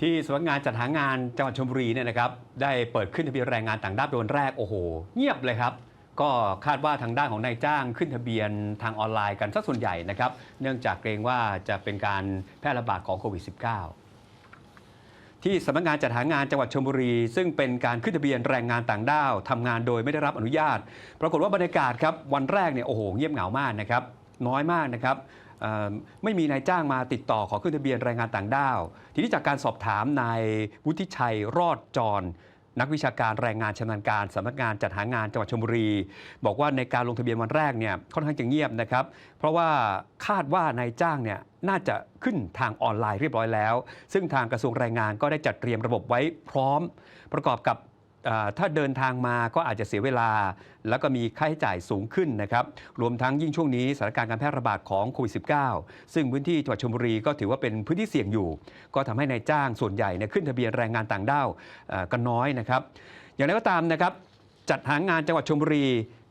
ที่สำนักงานจัดหางานจังหวัดชลบุรีเนี่ยนะครับได้เปิดขึ้นทะเบียนแรงงานต่างด้าวเป็นวันแรกโอ้โห เงียบเลยครับ ก็คาดว่าทางด้านของนายจ้างขึ้นทะเบียนทางออนไลน์กันสักส่วนใหญ่นะครับ เนื่องจากเกรงว่าจะเป็นการแพร่ระบาดของโควิด -19 ที่สำนักงานจัดหางานจังหวัดชลบุรี ซึ่งเป็นการขึ้นทะเบียนแรงงานต่างด้าวทำงานโดยไม่ได้รับอนุญาต ปรากฏว่าบรรยากาศครับวันแรกเนี่ยโอ้โหเงียบเหงามากนะครับน้อยมากนะครับ ไม่มีนายจ้างมาติดต่อขอขึ้นทะเบียนแรงงานต่างด้าว ทีนี้จากการสอบถามนายวุฒิชัยรอดจร นักวิชาการแรงงานชำนาญการสำนักงานจัดหางานจังหวัดชลบุรี บอกว่าในการลงทะเบียนวันแรกเนี่ยค่อนข้างจะเงียบนะครับ เพราะว่าคาดว่านายจ้างเนี่ยน่าจะขึ้นทางออนไลน์เรียบร้อยแล้ว ซึ่งทางกระทรวงแรงงานก็ได้จัดเตรียมระบบไว้พร้อม ประกอบกับ ถ้าเดินทางมาก็อาจจะเสียเวลา แล้วก็มีค่าใช้จ่ายสูงขึ้นนะครับ รวมทั้งยิ่งช่วงนี้สถานการณ์การแพร่ระบาดของโควิด -19 ซึ่งพื้นที่จังหวัดชลบุรีก็ถือว่าเป็นพื้นที่เสี่ยงอยู่ ก็ทำให้นายจ้างส่วนใหญ่เนี่ยขึ้นทะเบียนแรงงานต่างด้าวกันน้อยนะครับ อย่างไรก็ตามนะครับจัดหางานจังหวัดชลบุรี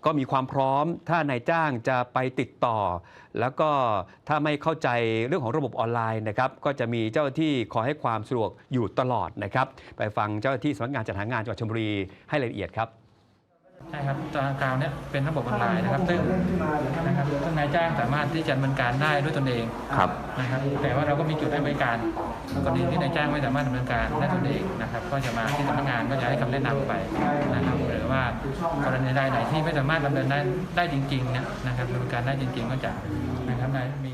ก็มีความพร้อม ถ้านายจ้างจะไปติดต่อ แล้วก็ถ้าไม่เข้าใจเรื่องของระบบออนไลน์นะครับก็จะมีเจ้าหน้าที่คอยให้ความสะดวกอยู่ตลอดนะครับไปฟังเจ้าหน้าที่สำนักงานจัดหางานจังหวัดชลบุรีให้รายละเอียดครับใช่ครับตัวกาวเนี่ยเป็นระบบออนไลน์นะครับ ซึ่งนะครับซึ่งนายจ้างสามารถที่จะดำเนินการได้ด้วยตนเองครับนะครับ แต่ว่าเราก็มีจุดให้บริการกรณีที่นายจ้างไม่สามารถดำเนินการได้ตนเองนะครับ ก็จะมาที่สำนักงานก็จะให้คำแนะนำไปนะครับหรือ ว่ากรณีใดไหนที่ไม่สามารถดำเนินได้ได้จริงๆนะนะครับดำเนินการได้จริงๆก็จะนะครับนายมี